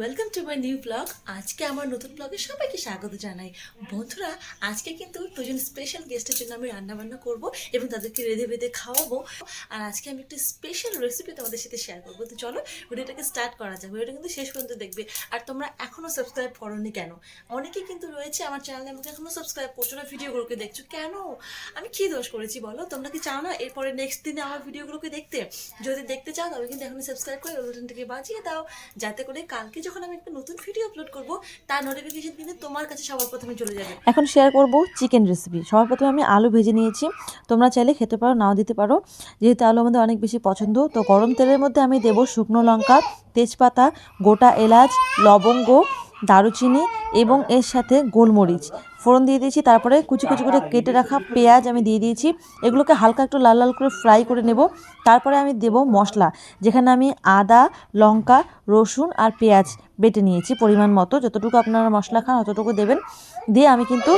Welcome to my new blog আজকে আমার নতুন ব্লগে সবাইকে স্বাগত জানাই। বন্ধুরা, আজকে কিন্তু দুজন স্পেশাল গেস্টের জন্য আমি রান্না বান্না করব এবং তাদেরকে রেঁধে বেঁধে খাওয়াবো। আর আজকে আমি একটা স্পেশাল রেসিপি তোমাদের সাথে শেয়ার করব। তো চলো, ভিডিওটাকে স্টার্ট করা যাক। ভিডিওটা কিন্তু শেষ পর্যন্ত দেখবে। আর তোমরা এখনও সাবস্ক্রাইব করোনি কেন? অনেকে কিন্তু রয়েছে আমার চ্যানেলে আমাকে এখনও সাবস্ক্রাইব করছ না ভিডিওগুলোকে দেখছ কেন? আমি কি দোষ করেছি বলো? তোমরা কি চাও না এরপরে নেক্সট দিনে আমার ভিডিওগুলোকে দেখতে? যদি দেখতে চাও, তবে কিন্তু এখনই সাবস্ক্রাইব করে বাটনটাকে বাজিয়ে দাও। যাতে করে কালকে যখন আমি একটা নতুন ভিডিও আপলোড করব, তার নোটিফিকেশন কিন্তু তোমার কাছে সবার প্রথমে চলে যাবে। এখন শেয়ার করব চিকেন রেসিপি সবার প্রথমে আমি আলু ভেজে নিয়েছি। তোমরা চাইলে খেতে পারো, নাও দিতে পারো। যেহেতু আলু আমাদের অনেক বেশি পছন্দ, তো গরম তেলের মধ্যে আমি দেব শুকনো লঙ্কা, তেজপাতা, গোটা এলাচ, লবঙ্গ, দারুচিনি এবং এর সাথে গোলমরিচ। ফোড়ন দিয়ে দিয়েছি, তারপরে কুচি কুচি করে কেটে রাখা পেঁয়াজ আমি দিয়ে দিয়েছি। এগুলোকে হালকা একটু লাল লাল করে ফ্রাই করে নেব। তারপরে আমি দেব মশলা, যেখানে আমি আদা, লঙ্কা, রসুন আর পেঁয়াজ বেটে নিয়েছি পরিমাণ মতো। যতটুকু আপনারা মশলা খান, অতটুকু দেবেন। দিয়ে আমি কিন্তু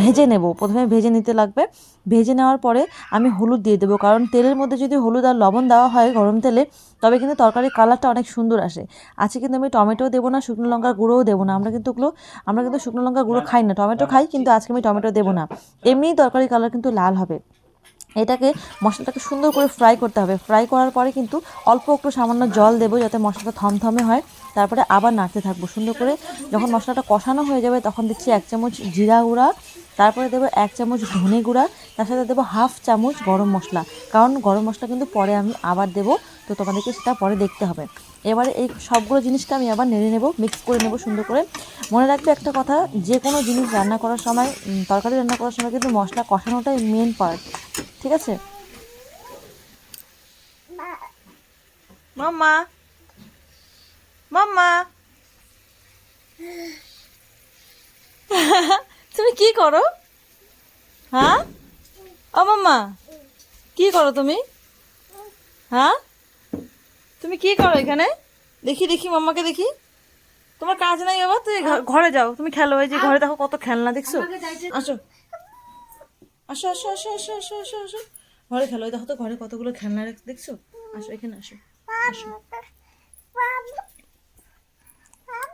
ভেজে নেব। প্রথমে ভেজে নিতে লাগবে। ভেজে নেওয়ার পরে আমি হলুদ দিয়ে দেবো। কারণ তেলের মধ্যে যদি হলুদ আর লবণ দেওয়া হয় গরম তেলে, তবে কিন্তু তরকারির কালারটা অনেক সুন্দর আসে। আজকে কিন্তু আমি টমেটো দেবো না, শুকনো লঙ্কার গুঁড়োও দেবো না। আমরা কিন্তু ওগুলো, আমরা কিন্তু শুকনো লঙ্কার গুঁড়ো খাই না। টমেটো খাই, কিন্তু আজকে আমি টমেটো দেবো না। এমনিই তরকারির কালার কিন্তু লাল হবে। এটাকে, মশলাটাকে সুন্দর করে ফ্রাই করতে হবে। ফ্রাই করার পরে কিন্তু অল্প একটু সামান্য জল দেবো যাতে মশলাটা থমথমে হয়। তারপরে আবার নাড়তে থাকব। সুন্দর করে যখন মশলাটা কষানো হয়ে যাবে, তখন দিচ্ছি এক চামচ জিরা গুঁড়া, তারপরে দেবো এক চামচ ধনে গুঁড়া, তার সাথে দেবো হাফ চামচ গরম মশলা। কারণ গরম মশলা কিন্তু পরে আমি আবার দেবো, তো তোমাদেরকে সেটা পরে দেখতে হবে। এবারে এই সবগুলো জিনিসটা আমি আবার নেড়ে নেব মিক্স করে নেব সুন্দর করে। মনে রাখবে একটা কথা, যে কোনো জিনিস রান্না করার সময় তরকারি রান্না করার সময় কিন্তু মশলা কষানোটাই মেন পার্ট ঠিক আছে? মাম্মা মাম্মা। তুমি কি করো? হ্যাঁ? ও মাম্মা কি করো তুমি? হ্যাঁ? তুমি কি করো এখানে? দেখি দেখি মাম্মাকে দেখি। তোমার কাজ নাই বাবা তুই ঘরে যাও। তুমি খেলো এই যে ঘরে দেখো কত খেলনা দেখছ? আসো। আসো আসো আসো আসো আসো আসো আসো। ঘরে খেলো এই দেখো তো ঘরে কতগুলো খেলনা দেখছ? আসো এখানে আসো। আসো।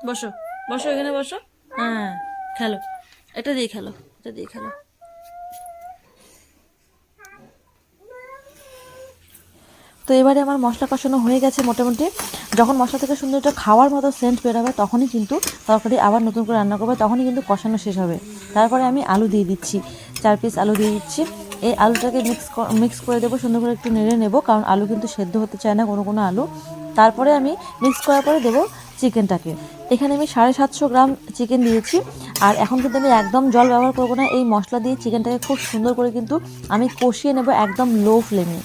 বসো বসো এখানে, বসো। হ্যাঁ খেলো। এটা দিয়ে খেলো, এটা দিয়ে খেলো। তো এবারে আমার মশলা কষানো হয়ে গেছে মোটামুটি। যখন মশলা থেকে সুন্দর একটা খাওয়ার মতো সেন্ট বেরোবে, তখনই কিন্তু তরকারি আবার নতুন করে রান্না করবে, তখনই কিন্তু কষানো শেষ হবে। তারপরে আমি আলু দিয়ে দিচ্ছি। চার পিস আলু দিয়ে দিচ্ছি। এই আলুটাকে মিক্স মিক্স করে দেবো, সুন্দর করে একটু নেড়ে নেব, কারণ আলু কিন্তু সেদ্ধ হতে চায় না কোনো কোনো আলু। তারপরে আমি মিক্স করার পরে দেবো চিকেনটাকে এখানে আমি সাড়ে সাতশো গ্রাম চিকেন দিয়েছি। আর এখন কিন্তু আমি একদম জল ব্যবহার করব না। এই মশলা দিয়ে চিকেনটাকে খুব সুন্দর করে কিন্তু আমি কষিয়ে নেব একদম লো ফ্লেমে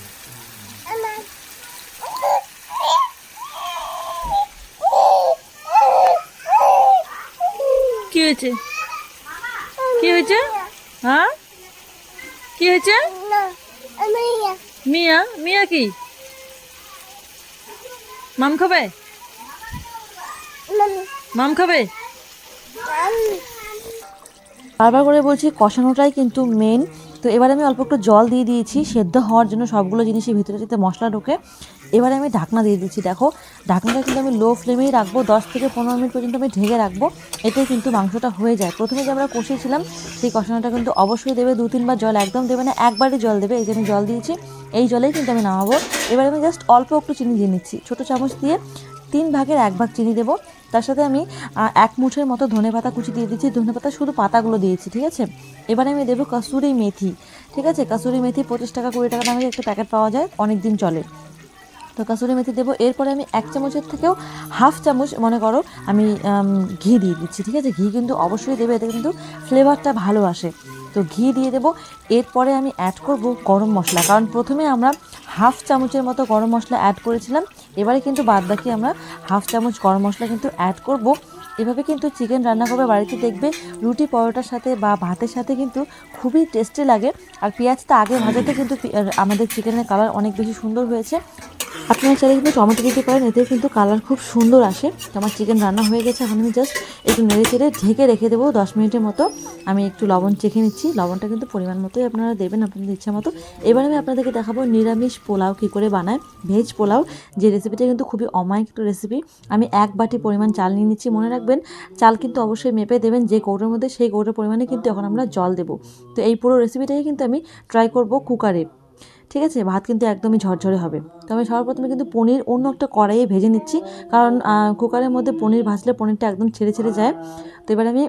কি হয়েছে? কি হয়েছে? হ্যাঁ? কি হয়েছে? মিয়া? মিয়া কি? মাম খাবে? মাম খাবে? বারবার করে বলছি, কষানোটাই কিন্তু মেন তো এবারে আমি অল্প একটু জল দিয়ে দিয়েছি, সেদ্ধ হওয়ার জন্য সবগুলো জিনিসের ভিতরে যাতে মশলা ঢোকে। এবারে আমি ঢাকনা দিয়ে দিচ্ছি, দেখো। ঢাকনাটা কিন্তু আমি লো ফ্লেমেই রাখব, দশ থেকে পনেরো মিনিট পর্যন্ত আমি ঢেকে রাখব এতে কিন্তু মাংসটা হয়ে যায়। প্রথমে যে আমরা কষিয়েছিলাম, সেই কষানোটা কিন্তু অবশ্যই দেবে দু তিনবার জল একদম দেবে না, একবারই জল দেবে, এই যে আমি জল দিয়েছি। এই জলেই কিন্তু আমি নামাবো। এবারে আমি জাস্ট অল্প একটু চিনি দিয়ে নিচ্ছি। ছোটো চামচ দিয়ে তিন ভাগের এক ভাগ চিনি দেবো। তার সাথে আমি এক মুঠের মতো ধনে পাতা কুচি দিয়ে দিচ্ছি। ধনে পাতা শুধু পাতাগুলো দিয়েছি, ঠিক আছে? এবারে আমি দেবো কাসুরি মেথি, ঠিক আছে? কাসুরি মেথি পঁচিশ টাকা, কুড়ি টাকা দামের একটা প্যাকেট পাওয়া যায় অনেক দিন চলে। তো কাসুরি মেথি দেবো। এরপরে আমি এক চামচের থেকেও হাফ চামচ, মনে করো, আমি ঘি দিয়ে দিচ্ছি, ঠিক আছে? ঘি কিন্তু অবশ্যই দেবে, এতে কিন্তু ফ্লেভারটা ভালো আসে। তো ঘি দিয়ে দেবো। এরপরে আমি অ্যাড করব গরম মশলা। কারণ প্রথমে আমরা হাফ চামচের মতো গরম মশলা অ্যাড করেছিলাম। এবারে কিন্তু বাদ বাকি আমরা হাফ চামচ গরম মশলা কিন্তু অ্যাড করব। এভাবে কিন্তু চিকেন রান্না করবে, বাড়িতে দেখবে রুটি পরোটার সাথে বা ভাতের সাথে কিন্তু খুবই টেস্টি লাগে। আর পেঁয়াজটা আগে ভাজাতে কিন্তু আমাদের চিকেনের কালার অনেক বেশি সুন্দর হয়েছে। আপনারা চাইলে কিন্তু টমেটো দিতে পারেন, এতে কিন্তু কালার খুব সুন্দর আসে। আমার চিকেন রান্না হয়ে গেছে, এখন আমি জাস্ট একটু নেড়ে চেড়ে ঢেকে রেখে দেবো দশ মিনিটের মতো। আমি একটু লবণ চেখে নিচ্ছি, লবণটা কিন্তু পরিমাণ মতোই আপনারা দেবেন আপনাদের ইচ্ছা মতো। এবার আমি আপনাদেরকে দেখাবো নিরামিষ পোলাও কী করে বানায়। ভেজ পোলাও, যে রেসিপিটা কিন্তু খুবই অমায়িক একটা রেসিপি আমি এক বাটি পরিমাণ চাল নিয়ে নিচ্ছি, মনে রাখবেন, চাল কিন্তু অবশ্যই মেপে দেবেন যে কৌটোর মধ্যে, সেই কৌটোর পরিমাণে কিন্তু এখন আমরা জল দেবো। তো এই পুরো রেসিপিটাই কিন্তু আমি ট্রাই করব কুকারে ঠিক আছে? ভাত কিন্তু একদমই ঝরঝরে হবে। তো আমি সর্বপ্রথমে কিন্তু পনির অন্য একটা কড়াইয়ে ভেজে নিচ্ছি। কারণ কুকারের মধ্যে পনির ভাজলে পনিরটা একদম ছেড়ে ছেড়ে যায়। তো এবার আমি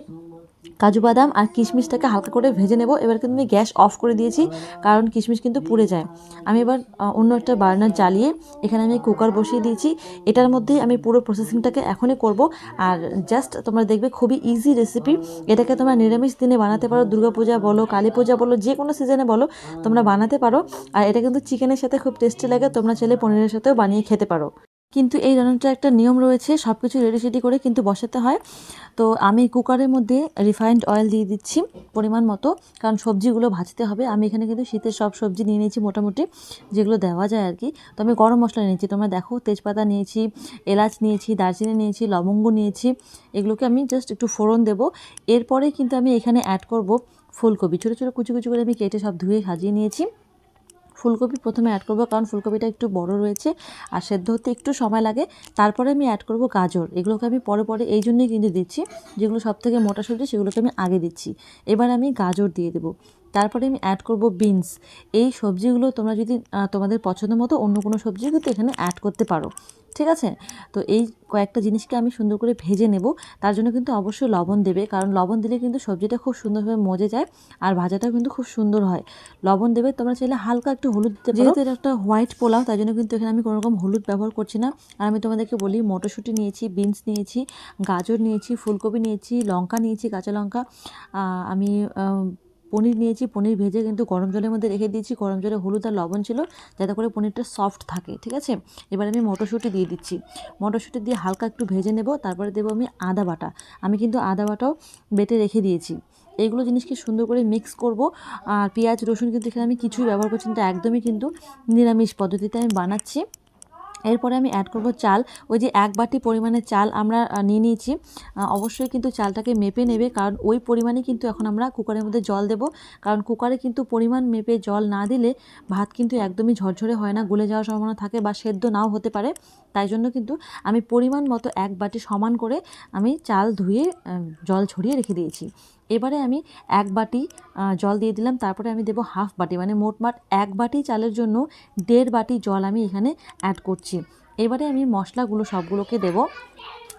কাজু বাদাম আর কিশমিশটাকে হালকা করে ভেজে নেব। এবার কিন্তু আমি গ্যাস অফ করে দিয়েছি, কারণ কিশমিশ কিন্তু পুড়ে যায়। আমি এবার অন্য একটা বার্নার জ্বালিয়ে এখানে আমি কুকার বসিয়ে দিয়েছি। এটার মধ্যেই আমি পুরো প্রসেসিংটাকে এখনই করব। আর জাস্ট তোমরা দেখবে খুবই ইজি রেসিপি এটাকে তোমরা নিরামিষ দিনে বানাতে পারো, দুর্গাপূজা বলো কালী পূজা বলো, যে কোনো সিজনে বলো, তোমরা বানাতে পারো। আর এটা কিন্তু চিকেনের সাথে খুব টেস্টি লাগে, তোমরা চাইলে পনিরের সাথেও বানিয়ে খেতে পারো। কিন্তু এই রান্নাটা একটা নিয়ম রয়েছে সব কিছু রেডি সেডি করে কিন্তু বসাতে হয়। তো আমি কুকারের মধ্যে রিফাইন্ড অয়েল দিয়ে দিচ্ছি পরিমাণ মতো, কারণ সবজিগুলো ভাজতে হবে। আমি এখানে কিন্তু শীতের সব সবজি নিয়ে নিয়েছি মোটামুটি, যেগুলো দেওয়া যায় আর কি তো আমি গরম মশলা নিয়েছি, তোমরা দেখো তেজপাতা নিয়েছি, এলাচ নিয়েছি, দারচিনি নিয়েছি, লবঙ্গ নিয়েছি, এগুলোকে আমি জাস্ট একটু ফোড়ন দেবো। এরপরে কিন্তু আমি এখানে অ্যাড করব ফুলকপি। ছোটো ছোটো কুচি কুচি করে আমি কেটে সব ধুয়ে সাজিয়ে নিয়েছি। ফুলকপি প্রথমে অ্যাড করব, কারণ ফুলকপিটা একটু বড় রয়েছে আর সেদ্ধ হতে একটু সময় লাগে। তারপরে আমি অ্যাড করব গাজর। এগুলোকে আমি পরে পরে এই জন্যই কিন্তু দিচ্ছি, যেগুলো সব থেকে মোটা সবজি সেগুলোকে আমি আগে দিচ্ছি। এবার আমি গাজর দিয়ে দেবো। তারপরে আমি অ্যাড করব বিনস এই সবজিগুলো তোমরা যদি তোমাদের পছন্দ মতো অন্য কোনো সবজি কিন্তু এখানে অ্যাড করতে পারো। ঠিক আছে? তো এই কয়েকটা জিনিসকে আমি সুন্দর করে ভেজে নেব। তার জন্য কিন্তু অবশ্যই লবণ দেবে, কারণ লবণ দিলে কিন্তু সবজিটা খুব সুন্দরভাবে মজে যায় আর ভাজাটাও কিন্তু খুব সুন্দর হয়। লবণ দেবে, তোমরা চাইলে হালকা একটু হলুদ দিতে যেহেতু এটা একটা হোয়াইট পোলাও, তাই জন্য কিন্তু এখানে আমি কোনো রকম হলুদ ব্যবহার করছি না। আর আমি তোমাদেরকে বলি, মটরশুঁটি নিয়েছি বিনস নিয়েছি, গাজর নিয়েছি, ফুলকপি নিয়েছি, লঙ্কা নিয়েছি, কাঁচা লঙ্কা। আমি পনির নিয়েছি, পনির ভেজে কিন্তু গরম জলের মধ্যে রেখে দিয়েছি। গরম জলে হলুদ আর লবণ ছিল, যাতে করে পনিরটা সফট থাকে, ঠিক আছে? এবার আমি মটরশুঁটি দিয়ে দিচ্ছি। মটরশুঁটি দিয়ে হালকা একটু ভেজে নেব, তারপরে দেবো আমি আদা বাটা। আমি কিন্তু আদা বাটাও বেটে রেখে দিয়েছি। এইগুলো জিনিসকে সুন্দর করে মিক্স করব। আর পেঁয়াজ, রসুন কিন্তু এখানে আমি কিছুই ব্যবহার করছি না একদমই কিন্তু নিরামিষ পদ্ধতিতে আমি বানাচ্ছি। এরপরে আমি অ্যাড করব চাল। ওই যে এক বাটি পরিমাণে চাল আমরা নিয়ে নিয়েছি। অবশ্যই কিন্তু চালটাকে মেপে নেবে, কারণ ওই পরিমাণে কিন্তু এখন আমরা কুকারের মধ্যে জল দেব। কারণ কুকারে কিন্তু পরিমাণ মেপে জল না দিলে ভাত কিন্তু একদমই ঝরঝরে হয় না, গলে যাওয়ার সম্ভাবনা থাকে বা সেদ্ধ নাও হতে পারে। তাই জন্য কিন্তু আমি পরিমাণ মতো এক বাটি সমান করে আমি চাল ধুয়ে জল ছড়িয়ে রেখে দিয়েছি। এবারে আমি এক বাটি জল দিয়ে দিলাম, তারপরে আমি দেবো হাফ বাটি মানে মোটমাট এক বাটি চালের জন্য দেড় বাটি জল আমি এখানে অ্যাড করছি। এবারে আমি মশলাগুলো সবগুলোকে দেবো,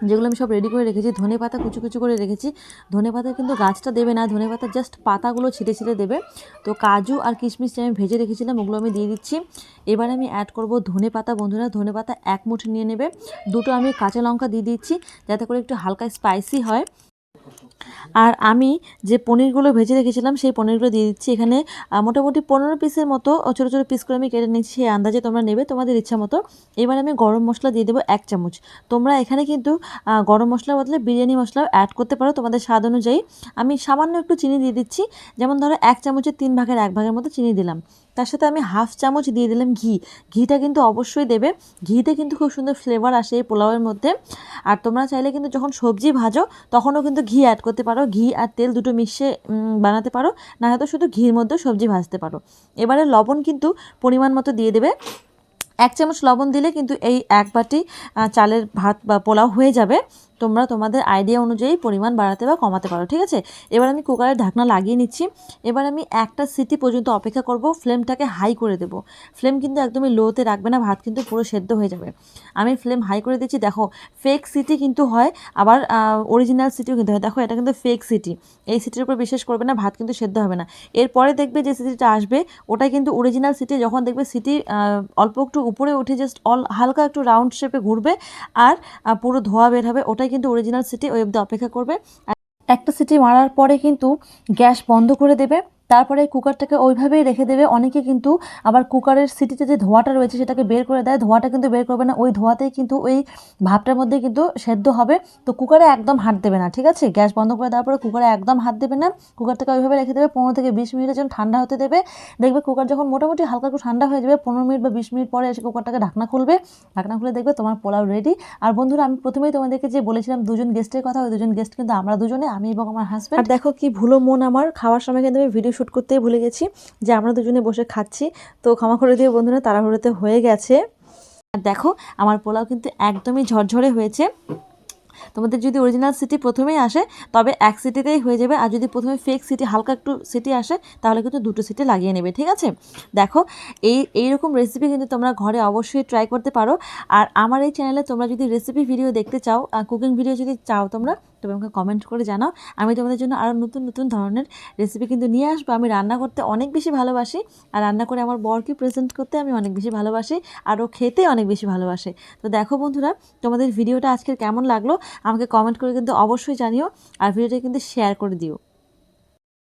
যেগুলো আমি সব রেডি করে রেখেছি, ধনে পাতা কুচু কুচু করে রেখেছি। ধনে পাতা কিন্তু গাছটা দেবে না, ধনে পাতা জাস্ট পাতাগুলো ছিটে ছিটে দেবে। তো কাজু আর কিশমিশ আমি ভেজে রেখেছিলাম, ওগুলো আমি দিয়ে দিচ্ছি। এবার আমি অ্যাড করব ধনে পাতা, বন্ধুরা, ধনে পাতা এক মুঠি নিয়ে নেবে। দুটো আমি কাঁচা লঙ্কা দিয়ে দিচ্ছি, যাতে করে একটু হালকা স্পাইসি হয়। আর আমি যে পনিরগুলো ভেজে রেখেছিলাম, সেই পনিরগুলো দিয়ে দিচ্ছি। এখানে মোটামুটি পনেরো পিসের মতো ছোটো ছোটো পিস করে আমি কেটে নিচ্ছি, সেই আন্দাজে তোমরা নেবে, তোমাদের ইচ্ছা মতো। এবার আমি গরম মশলা দিয়ে দেবো এক চামচ। তোমরা এখানে কিন্তু গরম মশলার বদলে বিরিয়ানি মশলাও অ্যাড করতে পারো তোমাদের স্বাদ অনুযায়ী। আমি সামান্য একটু চিনি দিয়ে দিচ্ছি, যেমন ধরো এক চামচের তিন ভাগের এক ভাগের মতো চিনি দিলাম। তার সাথে আমি হাফ চামচ দিয়ে দিলাম ঘি। ঘিটা কিন্তু অবশ্যই দেবে। ঘিতে কিন্তু খুব সুন্দর ফ্লেভার আসে এই পোলাওয়ের মধ্যে। আর তোমরা চাইলে কিন্তু যখন সবজি ভাজো, তখনও কিন্তু ঘি অ্যাড করতে পারো। ঘি আর তেল দুটো মিশিয়ে বানাতে পারো। না হয়তো শুধু ঘির মধ্যেও সবজি ভাজতে পারো। এবারে লবণ কিন্তু পরিমাণ মতো দিয়ে দেবে। এক চামচ লবণ দিলে কিন্তু এই এক বাটি চালের ভাত বা পোলাও হয়ে যাবে। তোমরা তোমাদের আইডিয়া অনুযায়ী পরিমাণ বাড়াতে বা কমাতে পারো, ঠিক আছে? এবার আমি কুকারের ঢাকনা লাগিয়ে নিচ্ছি। এবার আমি একটা সিটি পর্যন্ত অপেক্ষা করব ফ্লেমটাকে হাই করে দেবো। ফ্লেম কিন্তু একদমই লোতে রাখবে না, ভাত কিন্তু পুরো সেদ্ধ হয়ে যাবে। আমি ফ্লেম হাই করে দিচ্ছি, দেখো ফেক সিটি কিন্তু হয়, আবার অরিজিনাল সিটিও কিন্তু হয়। দেখো, এটা কিন্তু ফেক সিটি এই সিটির উপর বিশ্বাস করবে না, ভাত কিন্তু সেদ্ধ হবে না। এরপরে দেখবে যে সিটিটা আসবে ওটাই কিন্তু অরিজিনাল সিটি যখন দেখবে সিটি অল্প একটু উপরে উঠে জাস্ট অল, হালকা একটু রাউন্ড শেপে ঘুরবে, আর পুরো ধোয়া বের হবে, ওটাই কিন্তু অরিজিনাল সিটি ওই অবধি অপেক্ষা করবে। একটা সিটি মারার পরে কিন্তু গ্যাস বন্ধ করে দেবে। তারপরে কুকারটাকে ওইভাবেই রেখে দেবে। অনেকে কিন্তু আবার কুকারের সিটিতে যে ধোঁয়াটা রয়েছে সেটাকে বের করে দেয়। ধোঁয়াটা কিন্তু বের করবে না। ওই ধোঁয়াতেই কিন্তু ওই ভাবটার মধ্যে কিন্তু সেদ্ধ হবে। তো কুকারে একদম হাত দেবে না, ঠিক আছে? গ্যাস বন্ধ করে দেওয়ার পরে কুকারে একদম হাত দেবে না। কুকারটাকে ওইভাবে রেখে দেবে। পনেরো থেকে বিশ মিনিটের জন্য ঠান্ডা হতে দেবে। দেখবে কুকার যখন মোটামুটি হালকা একটু ঠান্ডা হয়ে যাবে, পনেরো মিনিট বা বিশ মিনিট পরে এসে কুকারটাকে ঢাকনা খুলবে। ঢাকনা খুলে দেখবে তোমার পোলাও রেডি আর বন্ধুরা, আমি প্রথমেই তোমাদেরকে যে বলেছিলাম দুজন গেস্টের কথা, ওই দুজন গেস্ট কিন্তু আমরা দুজনে, আমি এবং আমার হাজব্যান্ড দেখো কি ভুলো মন আমার। খাওয়ার সময় কিন্তু আমি ভিডিও শ্যুট করতেই ভুলে গেছি যে আমরা দুজনে বসে খাচ্ছি। তো ক্ষমা করে দিয়ে বন্ধুরা, তাড়াহুড়োতে হয়ে গেছে। আর দেখো, আমার পোলাও কিন্তু একদমই ঝরঝরে হয়েছে। তোমাদের যদি অরিজিনাল সিটি প্রথমেই আসে, তবে এক সিটিতেই হয়ে যাবে। আর যদি প্রথমে ফেক সিটি হালকা একটু সিটি আসে, তাহলে কিন্তু দুটো সিটি লাগিয়ে নেবে, ঠিক আছে? দেখো, এই, এইরকম রেসিপি কিন্তু তোমরা ঘরে অবশ্যই ট্রাই করতে পারো। আর আমার এই চ্যানেলে তোমরা যদি রেসিপি ভিডিও দেখতে চাও কুকিং ভিডিও যদি চাও তোমরা তবে আমাকে কমেন্ট করে জানাও। আমি তোমাদের জন্য আরও নতুন নতুন ধরনের রেসিপি কিন্তু নিয়ে আসব। আমি রান্না করতে অনেক বেশি ভালোবাসি, আর রান্না করে আমার বরকে প্রেজেন্ট করতে আমি অনেক বেশি ভালোবাসি আরও খেতে অনেক বেশি ভালোবাসে। তো দেখো বন্ধুরা, তোমাদের ভিডিওটা আজকের কেমন লাগল, আমাকে কমেন্ট করে কিন্তু অবশ্যই জানিও, আর ভিডিওটা কিন্তু শেয়ার করে দিও।